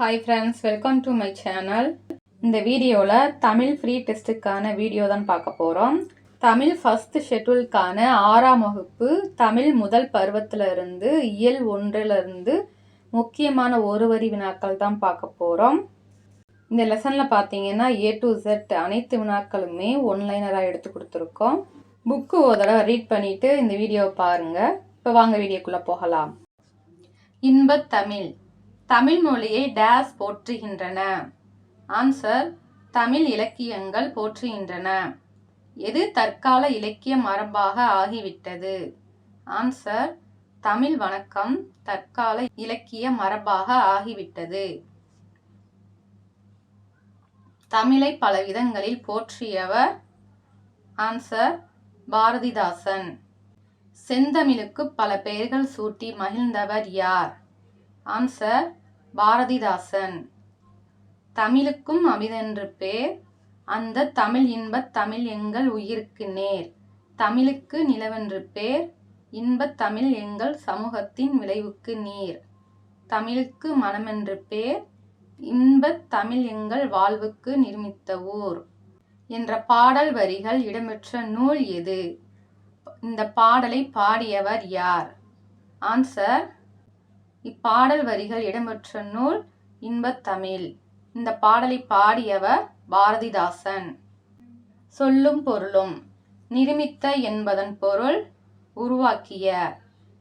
Hi friends welcome to my channel இந்த வீடியோவில் Tamil free டெஸ்ட்டுக்கான video தான் பார்க்க போகிறோம் தமிழ் ஃபஸ்ட் ஷெட்யூலுக்கான ஆறாம் வகுப்பு தமிழ் முதல் பருவத்தில் இருந்து இயல் ஒன்றிலிருந்து முக்கியமான ஒரு வரி வினாக்கள் தான் பார்க்க போகிறோம் இந்த லெசனில் பார்த்தீங்கன்னா ஏ டு செட் அனைத்து வினாக்களுமே ஒன்லைனராக எடுத்து கொடுத்துருக்கோம். புக்கு ஒரு தடவை ரீட் பண்ணிவிட்டு இந்த வீடியோவை பாருங்கள் இப்போ வாங்க வீடியோக்குள்ளே போகலாம். இன்பத் தமிழ். தமிழ் மொழியை டேஸ் போற்றுகின்றன. ஆன்சர் தமிழ் இலக்கியங்கள் போற்றுகின்றன. எது தற்கால இலக்கிய மரபாக ஆகிவிட்டது? ஆன்சர் தமிழ் வணக்கம் தற்கால இலக்கிய மரபாக ஆகிவிட்டது. தமிழை பல விதங்களில் போற்றியவர் ஆன்சர் பாரதிதாசன். செந்தமிழுக்கு பல பெயர்கள் சூட்டி மகிழ்ந்தவர் யார்? ஆன்சர் பாரதிதாசன். தமிழுக்கும் அமிதென்று பேர். அந்த தமிழ் இன்பத் தமிழ் எங்கள் உயிருக்கு நேர். தமிழுக்கு நிலவென்று பேர். இன்பத் தமிழ் எங்கள் சமூகத்தின் விளைவுக்கு நீர். தமிழுக்கு மனமென்று பேர். இன்பத் தமிழ் எங்கள் வாழ்வுக்கு நிர்மித்த ஊர். என்ற பாடல் வரிகள் இடம்பெற்ற நூல் எது? இந்த பாடலை பாடியவர் யார்? ஆன்சர் இப்பாடல் வரிகள் இடம்பெற்ற நூல் இன்பத்தமிழ். இந்த பாடலை பாடியவர் பாரதிதாசன். சொல்லும் பொருளும் நிருமித்த என்பதன் பொருள் உருவாக்கிய.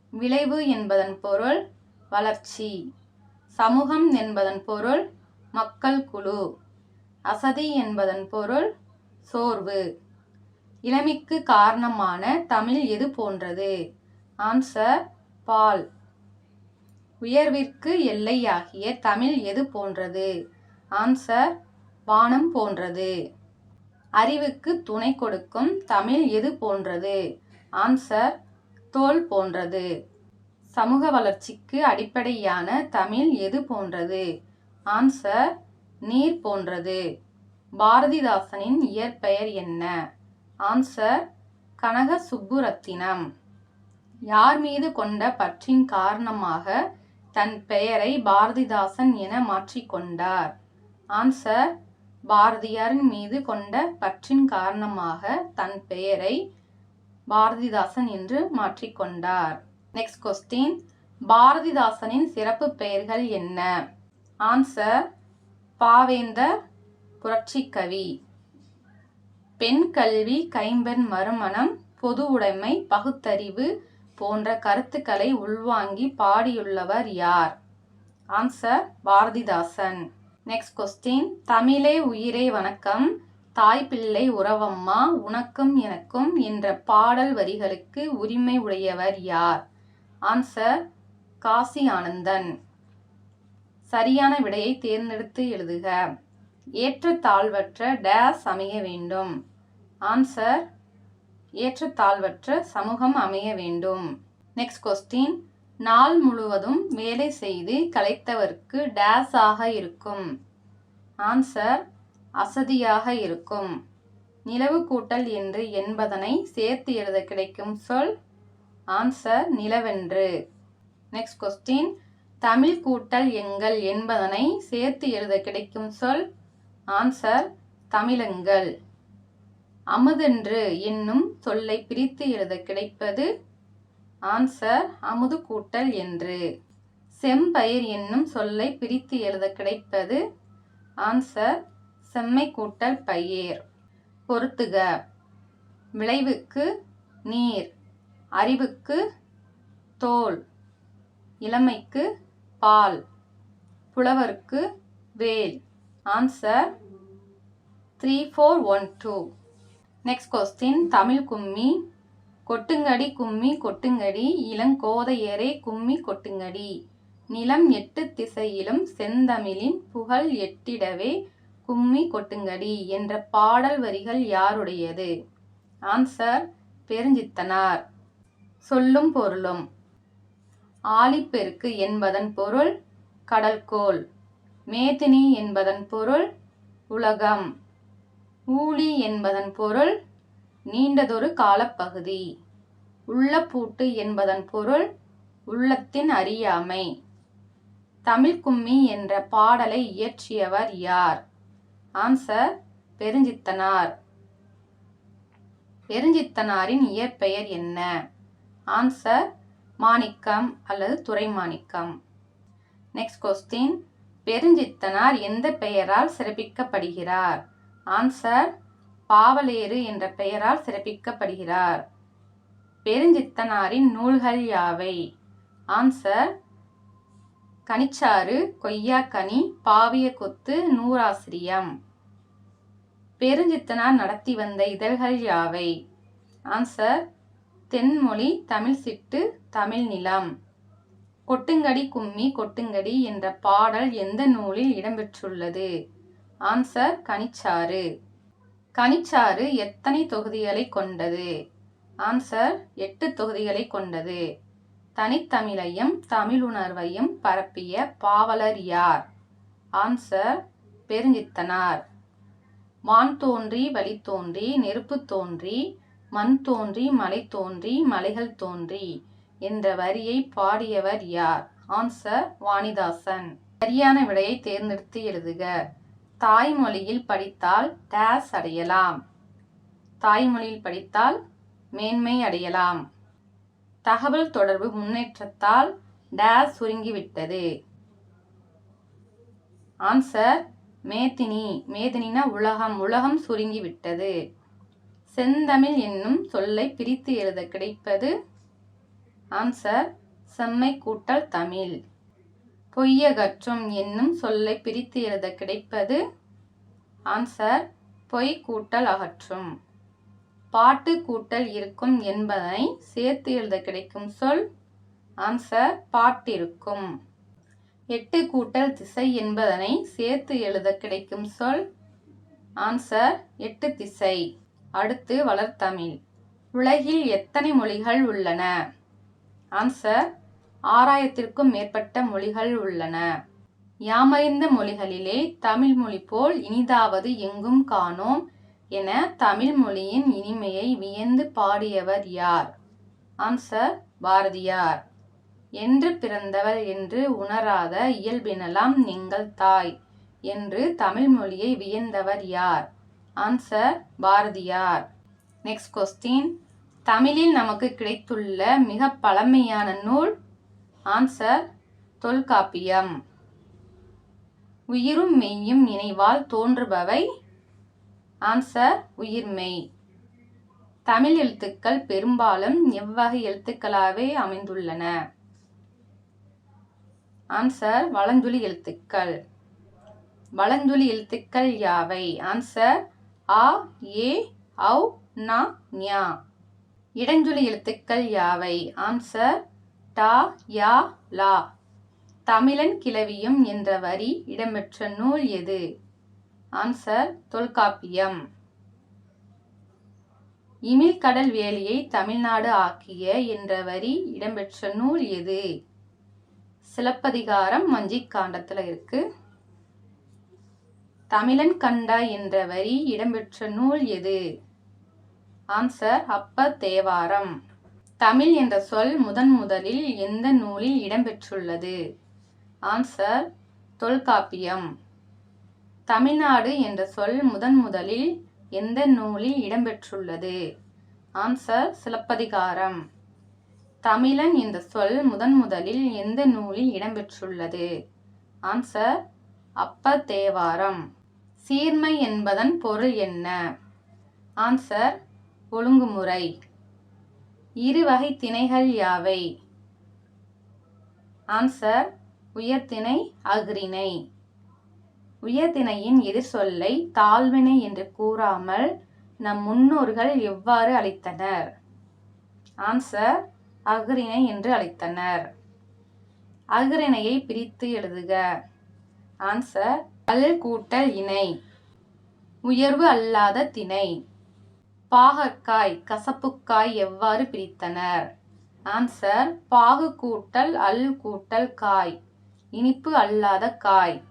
விளைவு என்பதன் பொருள் வளர்ச்சி. சமூகம் என்பதன் பொருள் மக்கள் குழு. அசதி என்பதன் பொருள் சோர்வு. இளமைக்கு காரணமான தமிழ் எது போன்றது? ஆன்சர் பால். உயர்விற்கு எல்லையாகிய தமிழ் எது போன்றது? ஆன்சர் வானம் போன்றது. அறிவுக்கு துணை கொடுக்கும் தமிழ் எது போன்றது? ஆன்சர் தோல் போன்றது. சமூக வளர்ச்சிக்கு அடிப்படையான தமிழ் எது போன்றது? ஆன்சர் நீர் போன்றது. பாரதிதாசனின் இயற்பெயர் என்ன? ஆன்சர் கனக சுப்புரத்தினம் யார் மீது கொண்ட பற்றின் காரணமாக தன் பெயரை பாரதிதாசன் என மாற்றிக்கொண்டார் ஆன்சர் பாரதியாரின் மீது கொண்ட பற்றின் காரணமாக தன் பெயரை பாரதிதாசன் என்று மாற்றிக்கொண்டார் நெக்ஸ்ட் கொஸ்டின் பாரதிதாசனின் சிறப்பு பெயர்கள் என்ன? ஆன்சர் பாவேந்தர் புரட்சிக்கவி. பெண் கல்வி கைம்பெண் மறுமணம் பொது உடைமை பகுத்தறிவு போன்ற கருத்துக்களை உள்வாங்கி பாடியுள்ளவர் யார்? ஆன்சர் பாரதிதாசன். நெக்ஸ்ட் கொஸ்டின் தமிழே உயிரே வணக்கம். தாய் பிள்ளை உறவம்மா உனக்கும் எனக்கும் என்ற பாடல் வரிகளுக்கு உரிமை உடையவர் யார்? ஆன்சர் காசி ஆனந்தன். சரியான விடையை தேர்ந்தெடுத்து எழுதுக. ஏற்றத்தாழ்வற்ற டேஸ் அமைய வேண்டும். ஆன்சர் ஏற்றத்தாழ்வற்ற சமூகம் அமைய வேண்டும். நெக்ஸ்ட் கொஸ்டின் நாள் முழுவதும் வேலை செய்து கலைத்தவர்க்கு டேஸ் ஆக இருக்கும். ஆன்சர் அசதியாக இருக்கும். நிலவு கூட்டல் என்று என்பதனை சேர்த்து எழுத கிடைக்கும் சொல். ஆன்சர் நிலவென்று. நெக்ஸ்ட் கொஸ்டின் தமிழ் கூட்டல் எங்கள் என்பதனை சேர்த்து எழுத கிடைக்கும் சொல். ஆன்சர் தமிழங்கள். அமுதென்று என்னும் சொல்லை பிரித்து எழுத கிடைப்பது? ஆன்சர் அமுது கூட்டல் என்று. செம்பயிர் என்னும் சொல்லை பிரித்து எழுத கிடைப்பது? ஆன்சர் செம்மை கூட்டல் பயிர். பொருத்துக விளைவுக்கு நீர். அறிவுக்கு தோல். இளமைக்கு பால். புலவருக்கு வேல். Answer three four one two next question Tamil கும்மி கொட்டுங்கடி கும்மி கொட்டுங்கடி. இளங்கோதையரே கும்மி கொட்டுங்கடி. நிலம் எட்டு திசையிலும் செந்தமிழின் புகழ் எட்டிடவே கும்மி கொட்டுங்கடி என்ற பாடல் வரிகள் யாருடையது? ஆன்சர் பெருஞ்சித்தனார். சொல்லும் பொருளும். ஆழிப்பெருக்கு என்பதன் பொருள் கடல்கோள். மேதினி என்பதன் பொருள் உலகம். ஊழி என்பதன் பொருள் நீண்டதொரு காலப்பகுதி. உள்ளப்பூட்டு என்பதன் பொருள் உள்ளத்தின் அறியாமை. தமிழ் கும்மி என்ற பாடலை இயற்றியவர் யார்? ஆன்சர் பெருஞ்சித்தனார். பெருஞ்சித்தனாரின் இயற்பெயர் என்ன? ஆன்சர் மாணிக்கம் அல்லது துறைமாணிக்கம் நெக்ஸ்ட் கொஸ்டின் பெருஞ்சித்தனார் எந்த பெயரால் சிறப்பிக்கப்படுகிறார்? ஆன்சர் பாவலேறு என்ற பெயரால் சிறப்பிக்கப்படுகிறார். பெருஞ்சித்தனாரின் நூல்கள் யாவை? ஆன்சர் கனிச்சாறு கொய்யாக்கனி பாவிய கொத்து நூறாசிரியம். பெருஞ்சித்தனார் நடத்தி வந்த இதழ்கள் யாவை? ஆன்சர் தென்மொழி தமிழ் சிட்டு தமிழ் நிலம். கொட்டுங்கடி கும்மி கொட்டுங்கடி என்ற பாடல் எந்த நூலில் இடம்பெற்றுள்ளது? ஆன்சர் கனிச்சாறு. கனிச்சாறு எத்தனை தொகுதிகளை கொண்டது? ஆன்சர் எட்டு தொகுதிகளை கொண்டது. தனித்தமிழையும் தமிழுணர்வையும் பரப்பிய பாவலர் யார்? ஆன்சர் பெருஞ்சித்தனார். வான் தோன்றி வழி தோன்றி நெருப்பு தோன்றி மண் தோன்றி மலை தோன்றி மலைகள் தோன்றி என்ற வரியை பாடியவர் யார்? ஆன்சர் வாணிதாசன். சரியான விடையை தேர்ந்தெடுத்து எழுதுக. தாய்மொழியில் படித்தால் டேஸ் அடையலாம். தாய்மொழியில் படித்தால் மேன்மை அடையலாம். தகவல் தொடர்பு முன்னேற்றத்தால் டேஸ் சுருங்கிவிட்டது. ஆன்சர் மேதினி. மேதினினா உலகம். உலகம் சுருங்கிவிட்டது. செந்தமிழ் என்னும் சொல்லை பிரித்து எழுத கிடைப்பது? ஆன்சர் செம்மை கூட்டல் தமிழ். பொய்யகற்றும் என்னும் சொல்லை பிரித்து எழுத கிடைப்பது ஆன்சர் பொய் கூட்டல் அகற்றும். பாட்டு கூட்டல் இருக்கும் என்பதனை சேர்த்து எழுத கிடைக்கும் சொல் ஆன்சர் பாட்டிருக்கும். எட்டு கூட்டல் திசை என்பதனை சேர்த்து எழுத கிடைக்கும் சொல் ஆன்சர் எட்டு திசை. அடுத்து வளர்த்தமிழ். உலகில் எத்தனை மொழிகள் உள்ளன? ஆன்சர் ஆறாயிரத்திற்கும் மேற்பட்ட மொழிகள் உள்ளன. யாமறிந்த மொழிகளிலே தமிழ் மொழி போல் இனிதாவது எங்கும் காணோம் என தமிழ் மொழியின் இனிமையை வியந்து பாடியவர் யார்? ஆன்சர் பாரதியார். என்று பிறந்தவர் என்று உணராத இயல்பினலாம் நீங்கள் தாய் என்று தமிழ் மொழியை வியந்தவர் யார்? ஆன்சர் பாரதியார். நெக்ஸ்ட் கொஸ்டின் தமிழில் நமக்கு கிடைத்துள்ள மிக பழமையான நூல் ஆன்சர் தொல்காப்பியம். உயிரும் மெய்யும் நினைவால் தோன்றுபவை. ஆன்சர் உயிர்மெய் தமிழ் எழுத்துக்கள் பெரும்பாலும் எவ்வகை எழுத்துக்களாகவே அமைந்துள்ளன. ஆன்சர் வளஞ்சொலி எழுத்துக்கள். வளஞ்சொலி எழுத்துக்கள் யாவை? ஆன்சர் ஆ ஏ ஔ நா ஞா. இடஞ்சொலி எழுத்துக்கள் யாவை? ஆன்சர் தா யா லா. தமிழன் கிளவியும் என்ற வரி இடம்பெற்ற நூல் எது? ஆன்சர் தொல்காப்பியம். இமிழ்கடல் வேலியை தமிழ்நாடு ஆக்கிய என்ற வரி இடம்பெற்ற நூல் எது? சிலப்பதிகாரம் மஞ்சிக்காண்டத்தில் இருக்கு. தமிழன் கண்டா என்ற வரி இடம்பெற்ற நூல் எது? ஆன்சர் அப்ப தேவாரம். தமிழ் என்ற சொல் முதன் முதலில் எந்த நூலில் இடம்பெற்றுள்ளது? ஆன்சர் தொல்காப்பியம். தமிழ்நாடு என்ற சொல் முதன் முதலில் எந்த நூலில் இடம்பெற்றுள்ளது? ஆன்சர் சிலப்பதிகாரம். தமிழன் என்ற சொல் முதன் முதலில் எந்த நூலில் இடம்பெற்றுள்ளது? ஆன்சர் அப்ப தேவாரம் சீர்மை என்பதன் பொருள் என்ன? ஆன்சர் ஒழுங்குமுறை. இருவகை திணைகள் யாவை? ஆன்சர் உயர்திணை அஃறிணை. உயர்திணையின் எதிர்சொல்லை தாழ்வினை என்று கூறாமல் நம் முன்னோர்கள் எவ்வாறு அழைத்தனர்? ஆன்சர் அஃறிணை என்று அழைத்தனர். அஃறிணையை பிரித்து எழுதுக. ஆன்சர் அல் கூட்டல் இணை. உயர்வு அல்லாத திணை. பாகற்காய் கசப்புக்காய் எவ்வாறு பிரித்தனர்? ஆன்சர் பாகு கூட்டல் அல் கூட்டல் காய் இனிப்பு அல்லாத காய்.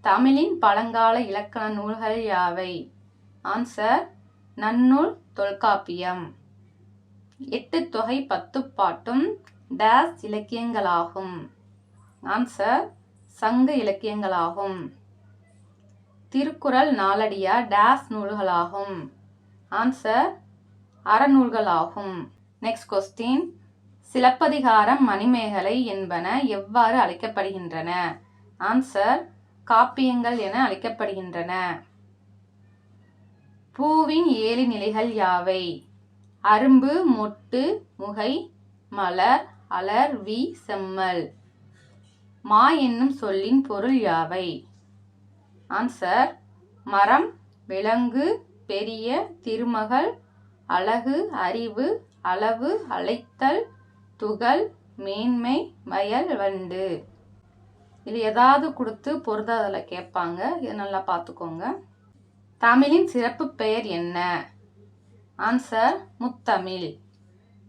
தமிழின் பழங்கால இலக்கண நூல்கள் யாவை? ஆன்சர் நன்னூல் தொல்காப்பியம். எட்டு தொகை பத்து பாட்டும் டேஸ் இலக்கியங்களாகும். ஆன்சர் சங்க இலக்கியங்களாகும். திருக்குறள் நாலடியா டேஸ் நூல்களாகும். ஆன்சர் அறநூல்களாகும். நெக்ஸ்ட் கொஸ்டின் சிலப்பதிகாரம் மணிமேகலை என்பன எவ்வாறு அழைக்கப்படுகின்றன? ஆன்சர் காப்பியங்கள் என அழைக்கப்படுகின்றன. பூவின் ஏழு நிலைகள் யாவை? அரும்பு மொட்டு முகை மலர் அலர் வி செம்மல். மா என்னும் சொல்லின் பொருள் யாவை? ஆன்சர் மரம் விலங்கு பெரிய திருமகள் அழகு அறிவு அளவு அழைத்தல் துகள் மேன்மை வயல் வண்டு. இது ஏதாவது கொடுத்து பொருந்தாதில் கேட்பாங்க. இதை நல்லா பார்த்துக்கோங்க. தமிழின் சிறப்பு பெயர் என்ன? ஆன்சர் முத்தமிழ்.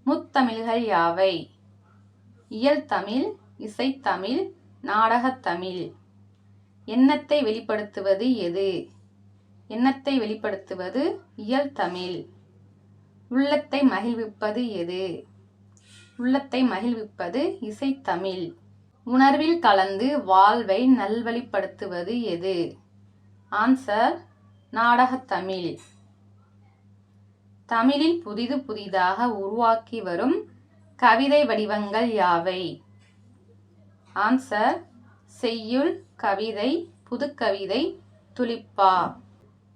முத்தமிழ்கள் யாவை? இயல் தமிழ் இசைத்தமிழ் நாடகத்தமிழ் எண்ணத்தை வெளிப்படுத்துவது எது? எண்ணத்தை வெளிப்படுத்துவது இயல் தமிழ். உள்ளத்தை மகிழ்விப்பது எது? உள்ளத்தை மகிழ்விப்பது இசைத்தமிழ் உணர்வில் கலந்து வாழ்வை நல்வழிப்படுத்துவது எது? ஆன்சர் நாடகத்தமிழ் தமிழில் புதிது புதிதாக உருவாக்கி வரும் கவிதை வடிவங்கள் யாவை? ஆன்சர் செய்யுள் கவிதை புதுக்கவிதை துளிப்பா.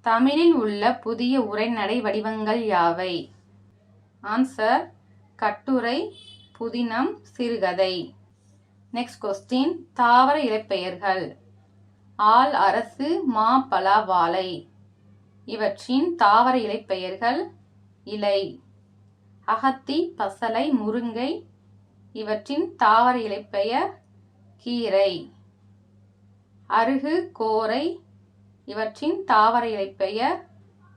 தமிழில் உள்ள புதிய உரைநடை வடிவங்கள் யாவை? ஆன்சர் கட்டுரை புதினம் சிறுகதை. நெக்ஸ்ட் கொஸ்டின் தாவர இலைப்பெயர்கள். ஆல் அரசு மா பலா வாழை. இவற்றின் தாவர இலைப்பெயர்கள் இலை. அகத்தி பசலை முருங்கை. இவற்றின் தாவர இலைப்பெயர் கீரை. அருகு கோரை இவற்றின் தாவர இலை பெயர்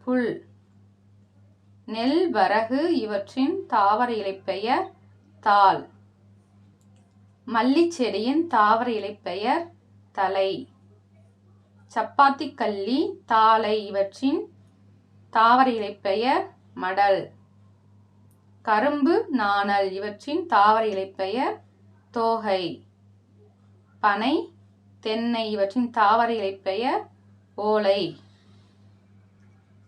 புல். நெல் வரகு இவற்றின் தாவர இலைப்பெயர் தாள். மல்லிச்செடியின் தாவர இலைப்பெயர் தலை. சப்பாத்தி கள்ளி தாளை இவற்றின் தாவர இலைப்பெயர் மடல். கரும்பு நாணல் இவற்றின் தாவர இலைப்பெயர் தோகை. பனை தென்னை இவற்றின் தாவர இலைப்பெயர் ஓலை.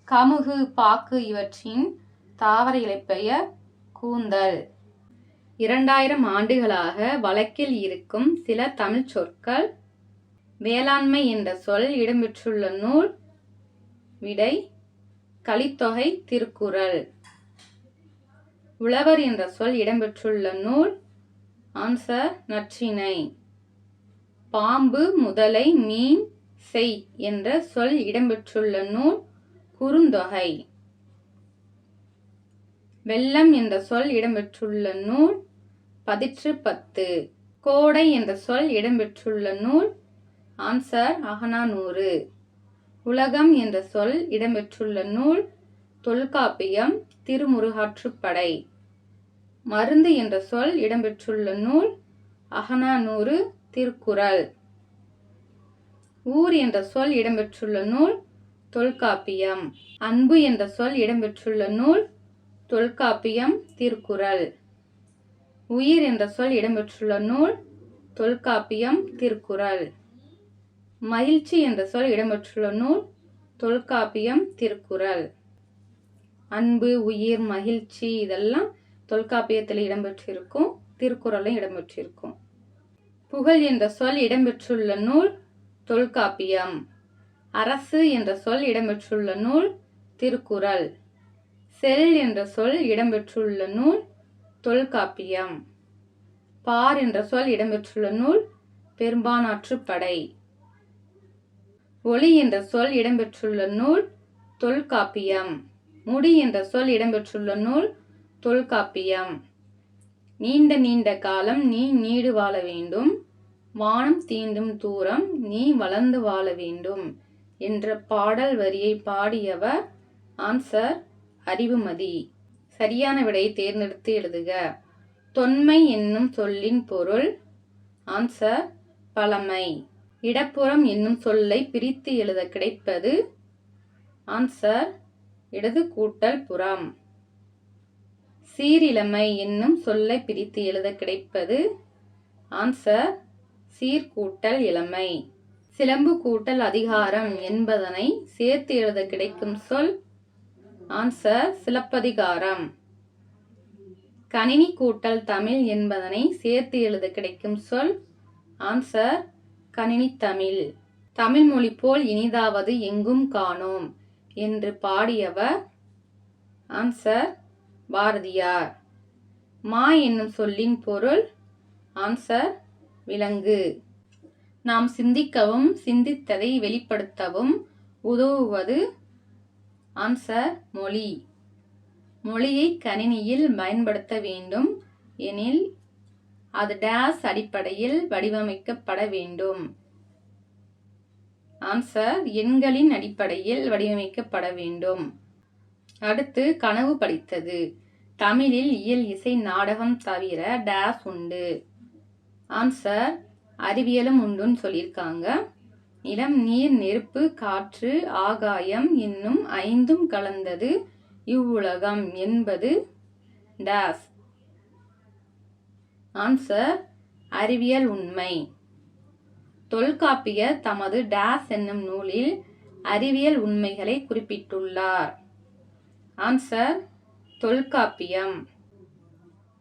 கமுகு பாக்கு இவற்றின் தாவர இலைப்பெயர் கூந்தல். இரண்டாயிரம் ஆண்டுகளாக வழக்கில் இருக்கும் சில தமிழ் சொற்கள் வேளாண்மை என்ற சொல் இடம்பெற்றுள்ள நூல் விடை கலித்தொகை திருக்குறள். உழவர் என்ற சொல் இடம்பெற்றுள்ள நூல் ஆன்சர் நற்றினை பாம்பு முதலை மீன் செய் என்ற சொல் இடம்பெற்றுள்ள நூல் குறுந்தொகை. வெள்ளம் என்ற சொல் இடம்பெற்றுள்ள நூல் பதிற்று பத்து கோடை என்ற சொல் இடம்பெற்றுள்ள நூல் ஆன்சர் அகனானூறு உலகம் என்ற சொல் இடம்பெற்றுள்ள நூல் தொல்காப்பியம் திருமுருகாற்றுப்படை. மருந்து என்ற சொல் இடம்பெற்றுள்ள நூல் அகனானூறு திருக்குறள். ஊர் என்ற சொல் இடம்பெற்றுள்ள நூல் தொல்காப்பியம். அன்பு என்ற சொல் இடம்பெற்றுள்ள நூல் தொல்காப்பியம் திருக்குறள். உயிர் என்ற சொல் இடம்பெற்றுள்ள நூல் தொல்காப்பியம் திருக்குறள். மகிழ்ச்சி என்ற சொல் இடம்பெற்றுள்ள நூல் தொல்காப்பியம் திருக்குறள். அன்பு உயிர் மகிழ்ச்சி இதெல்லாம் தொல்காப்பியத்தில் இடம்பெற்றிருக்கும் திருக்குறளும் இடம்பெற்றிருக்கும். புகழ் என்ற சொல் இடம்பெற்றுள்ள நூல் தொல்காப்பியம். அரசு என்ற சொல் இடம்பெற்றுள்ள நூல் திருக்குறள். செல் என்ற சொல் இடம்பெற்றுள்ள நூல் தொல்காப்பியம். பார் என்ற சொல் இடம்பெற்றுள்ள நூல் பெரும்பானாற்றுப்படை. ஒளி என்ற சொல் இடம்பெற்றுள்ள நூல் தொல்காப்பியம். முடி என்ற சொல் இடம்பெற்றுள்ள நூல் தொல்காப்பியம். நீண்ட நீண்ட காலம் நீ நீடு வாழ வேண்டும். வானம் தீண்டும் தூரம் நீ வளர்ந்து வாழ வேண்டும் என்ற பாடல் வரியை பாடியவர் ஆன்சர் அறிவுமதி. சரியான விடையை தேர்ந்தெடுத்து எழுதுக. தொன்மை என்னும் சொல்லின் பொருள் ஆன்சர் பழமை. இடப்புறம் என்னும் சொல்லை பிரித்து எழுத கிடைப்பது ஆன்சர் இடது கூட்டல் புறம். சீரிழமை என்னும் சொல்லை பிரித்து எழுத கிடைப்பது ஆன்சர் சீர்கூட்டல் இளமை. சிலம்பு கூட்டல் அதிகாரம் என்பதனை சேர்த்து எழுத கிடைக்கும் சொல் ஆன்சர் சிலப்பதிகாரம். கணினி கூட்டல் தமிழ் என்பதனை சேர்த்து எழுத கிடைக்கும் சொல் ஆன்சர் கணினி தமிழ். தமிழ் மொழி போல் இனிதாவது எங்கும் காணோம் என்று பாடியவர் ஆன்சர் பாரதியார். மா என்னும் சொல்லின் பொருள் ஆன்சர் விலங்கு. நாம் சிந்திக்கவும் சிந்தித்ததை வெளிப்படுத்தவும் உதவுவது ஆன்சர் மொழி. மொழியை கணினியில் பயன்படுத்த வேண்டும் எனில் அது டேஸ் அடிப்படையில் வடிவமைக்கப்பட வேண்டும். ஆன்சர் எண்களின் அடிப்படையில் வடிவமைக்கப்பட வேண்டும். அடுத்து கனவு படித்தது. தமிழில் இயல் இசை நாடகம் தவிர டேஸ் உண்டு. ஆன்சர் அறிவியலும் உண்டுன்னு சொல்லியிருக்காங்க. நிலம் நீர் நெருப்பு காற்று ஆகாயம் இன்னும் ஐந்தும் கலந்தது. இவ்வுலகம் என்பது டேஸ் ஆன்சர் அறிவியல் உண்மை. தொல்காப்பியர் தமது டேஸ் என்னும் நூலில் அறிவியல் உண்மைகளை குறிப்பிட்டுள்ளார். ஆன்சர் தொல்காப்பியம்.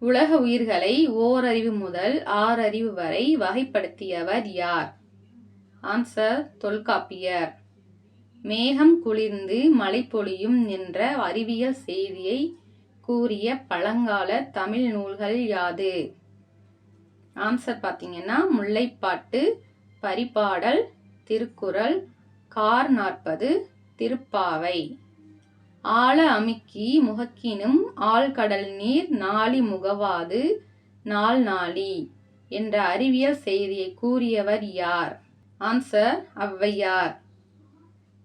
உலக உயிர்களை ஓரறிவு முதல் ஆறறிவு வரை வகைப்படுத்தியவர் யார்? ஆன்சர் தொல்காப்பியர். மேகம் குளிர்ந்து மழை பொழியும் என்ற அறிவியல் செய்தியை கூறிய பழங்கால தமிழ் நூல்கள் யாது? ஆன்சர் பார்த்தீங்கன்னா முல்லைப்பாட்டு பரிபாடல் திருக்குறள் கார் நாற்பது திருப்பாவை. ஆழ அமுக்கி முகக்கினும் ஆழ்கடல் நீர் நாளி முகவாது நாள் நாளி என்ற அறிவியல் செய்தியை கூறியவர் யார்? ஆன்சர் ஔவையார்.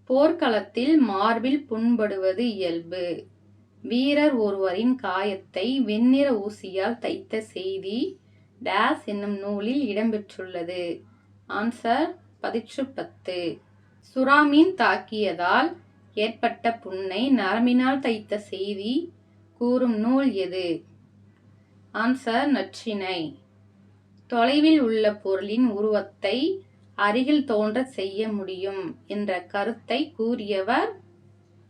போர்க்களத்தில் மார்பில் புண்படுவது இயல்பு. வீரர் ஒருவரின் காயத்தை வெண்ணிற ஊசியால் தைத்த செய்தி டேஸ் என்னும் நூலில் இடம்பெற்றுள்ளது. ஆன்சர் பதிற்று பத்து சுறாமீன் தாக்கியதால் ஏற்பட்ட புண்ணை நரம்பினால் தைத்த செய்தி கூறும் நூல் எது? ஆன்சர் நற்றினை தொலைவில் உள்ள பொருளின் உருவத்தை அருகில் தோன்ற செய்ய முடியும் என்ற கருத்தை கூறியவர்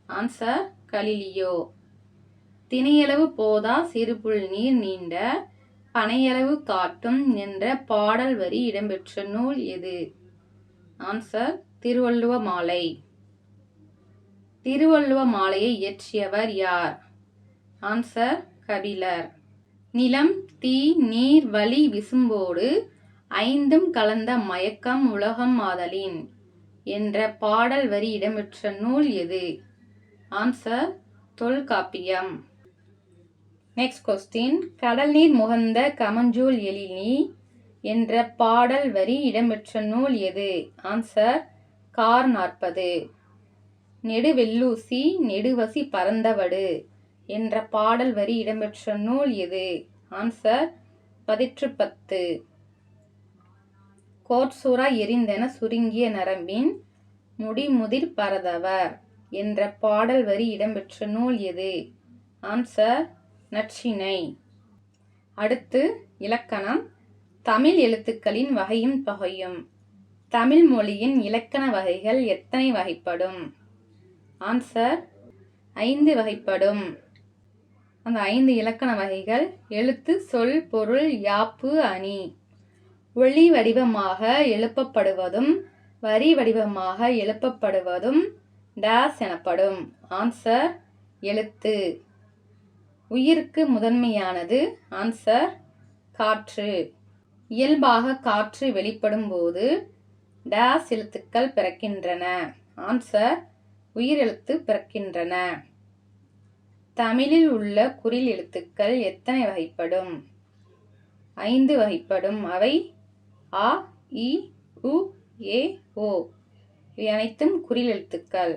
ஆன்சர் கலிலியோ. திணையளவு போதா சிறுபுல் நீர் நீண்ட பனையளவு காட்டும் என்ற பாடல் வரி இடம்பெற்ற நூல் எது? ஆன்சர் திருவள்ளுவ மாலை. திருவள்ளுவ மாலையை இயற்றியவர் யார்? ஆன்சர் கபிலர். நிலம் தீ நீர் வழி விசும்போடு ஐந்தும் கலந்த மயக்கம் உலகம் ஆதலின் என்ற பாடல் வரி இடம்பெற்ற நூல் எது? ஆன்சர் தொல்காப்பியம். நெக்ஸ்ட் கொஸ்டின் கடல் நீர் முகந்த கமஞ்சூல் எழினி என்ற பாடல் வரி இடம்பெற்ற நூல் எது? ஆன்சர் கார் நாற்பது. நெடுவெல்லூசி நெடுவசி பரந்தவடு என்ற பாடல் வரி இடம்பெற்ற நூல் எது? ஆன்சர் பதிற்று பத்து. கோட்சூரா எரிந்தென சுருங்கிய நரம்பின் முடிமுதிர் பரதவர் என்ற பாடல் வரி இடம்பெற்ற நூல் எது? ஆன்சர் நச்சினை. அடுத்து இலக்கணம். தமிழ் எழுத்துக்களின் வகையும் தொகையும். தமிழ் மொழியின் இலக்கண வகைகள் எத்தனை வகைப்படும்? ஆன்சர் ஐந்து வகைப்படும். அந்த ஐந்து இலக்கண வகைகள் எழுத்து சொல் பொருள் யாப்பு அணி. ஒளி வடிவமாக எழுப்பப்படுவதும் வரி வடிவமாக எழுப்பப்படுவதும் டேஸ் எனப்படும். ஆன்சர் எழுத்து. உயிருக்கு முதன்மையானது ஆன்சர் காற்று. இயல்பாக காற்று வெளிப்படும் போது டேஸ் எழுத்துக்கள் பிறக்கின்றன. ஆன்சர் உயிரெழுத்து பிறக்கின்றன. தமிழில் உள்ள குறில் எழுத்துக்கள் எத்தனை வகைப்படும்? ஐந்து வகைப்படும். அவை ஆ இ உ ஏ ஓ. இவை அனைத்தும் குறில் எழுத்துக்கள்.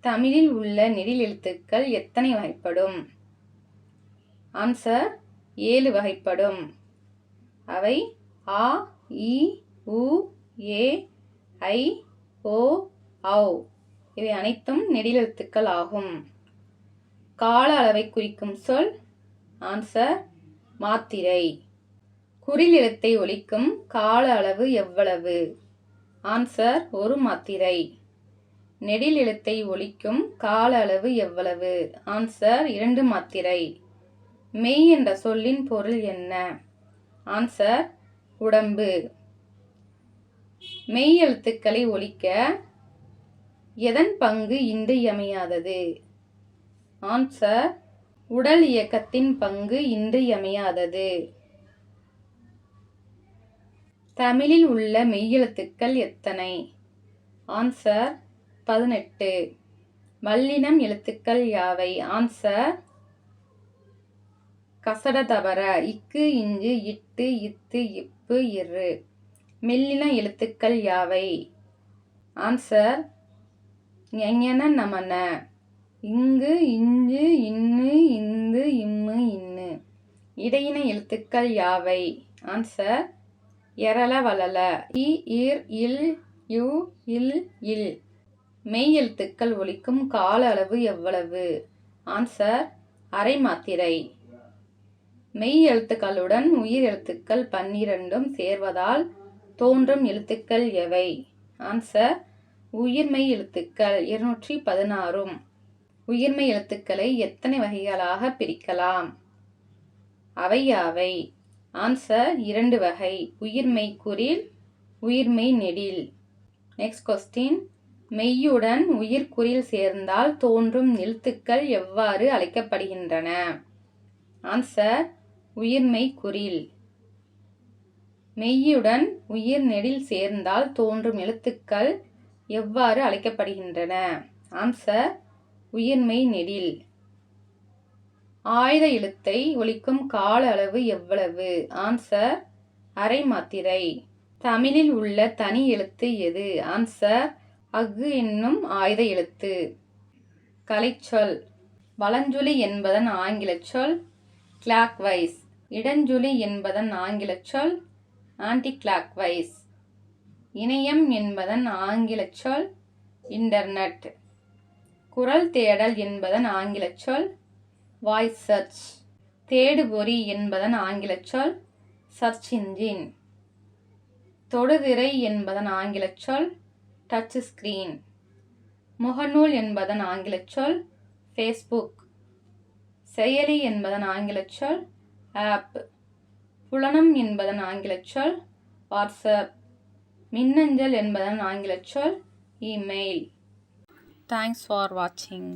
தமிழில் உள்ள நெடில் எழுத்துக்கள் எத்தனை வகைப்படும்? ஆன்சர் ஏழு வகைப்படும். அவை ஆ இ உ ஏ ஐ ஓ ஔ. இவை அனைத்தும் நெடிலெழுத்துக்கள் ஆகும். கால அளவை குறிக்கும் சொல் ஆன்சர் மாத்திரை. குறில் எழுத்தை ஒலிக்கும் கால அளவு எவ்வளவு? ஆன்சர் ஒரு மாத்திரை. நெடில் எழுத்தை ஒலிக்கும் கால அளவு எவ்வளவு? ஆன்சர் இரண்டு மாத்திரை. மெய் என்ற சொல்லின் பொருள் என்ன? ஆன்சர் உடம்பு. மெய் எழுத்துக்களை ஒழிக்க எதன் பங்கு இன்றியமையாதது? ஆன்சர் உடல் இயக்கத்தின் பங்கு இன்றியமையாதது. தமிழில் உள்ள மெய்யெழுத்துக்கள் எத்தனை? ஆன்சர் பதினெட்டு. மல்லினம் எழுத்துக்கள் யாவை? ஆன்சர் கசட தவற இக்கு இஞ்சு இட்டு இத்து இப்பு இரு. மெல்லின எழுத்துக்கள் யாவை? ஆன்சர் ஞன நமன இங்கு இஞ்சு இன்னு இந்து இம்மு இன்னு. இடையின எழுத்துக்கள் யாவை? ஆன்சர் எரள வளல இ இர் இல் யு இல் இல். மெய் எழுத்துக்கள் ஒழிக்கும் கால அளவு எவ்வளவு? ஆன்சர் அரை மாத்திரை. மெய் எழுத்துக்களுடன் உயிர் எழுத்துக்கள் பன்னிரண்டும் சேர்வதால் தோன்றும் எழுத்துக்கள் எவை? ஆன்சர் உயிர்மெய் எழுத்துக்கள் இருநூற்றி பதினாறும். உயிர்மை எழுத்துக்களை எத்தனை வகைகளாக பிரிக்கலாம்? அவை யாவை? ஆன்சர் இரண்டு வகை. உயிர்மை குறில் உயிர்மை நெடில். நெக்ஸ்ட் கொஸ்டின் மெய்யுடன் உயிர்குறில் சேர்ந்தால் தோன்றும் எழுத்துக்கள் எவ்வாறு அழைக்கப்படுகின்றன? ஆன்சர் உயிர்மை குறில் மெய்யுடன் உயிர் நெடில் சேர்ந்தால் தோன்றும் எழுத்துக்கள் எவ்வாறு அழைக்கப்படுகின்றன? ஆன்சர் உயிர்மை நெடில். ஆயுத எழுத்தை ஒழிக்கும் கால அளவு எவ்வளவு? ஆன்சர் அரை மாத்திரை. தமிழில் உள்ள தனி எழுத்து எது? ஆன்சர் அஃது என்னும் ஆயுத எழுத்து. கலைச்சொல். வலஞ்சொலி என்பதன் ஆங்கில சொல் கிளாக்வைஸ் இடஞ்சொலி என்பதன் ஆங்கில சொல் ஆன்டி கிளாக்வைஸ் இணையம் என்பதன் ஆங்கில சொல் இன்டர்நெட் குரல் தேடல் என்பதன் ஆங்கில சொல் வாய்ஸ் சர்ச் தேடுபொறி என்பதன் ஆங்கில சொல் சர்ச் இன்ஜின் தொடுதிரை என்பதன் ஆங்கில சொல் டச் ஸ்கிரீன் முகநூல் என்பதன் ஆங்கில சொல் ஃபேஸ்புக் செயலி என்பதன் ஆங்கில சொல் ஆப் புலனம் என்பதன் ஆங்கில சொல் வாட்ஸ்அப் மின்னஞ்சல் என்பதன் ஆங்கிலச் சொல் இமெயில். தேங்க்ஸ் ஃபார் வாட்சிங்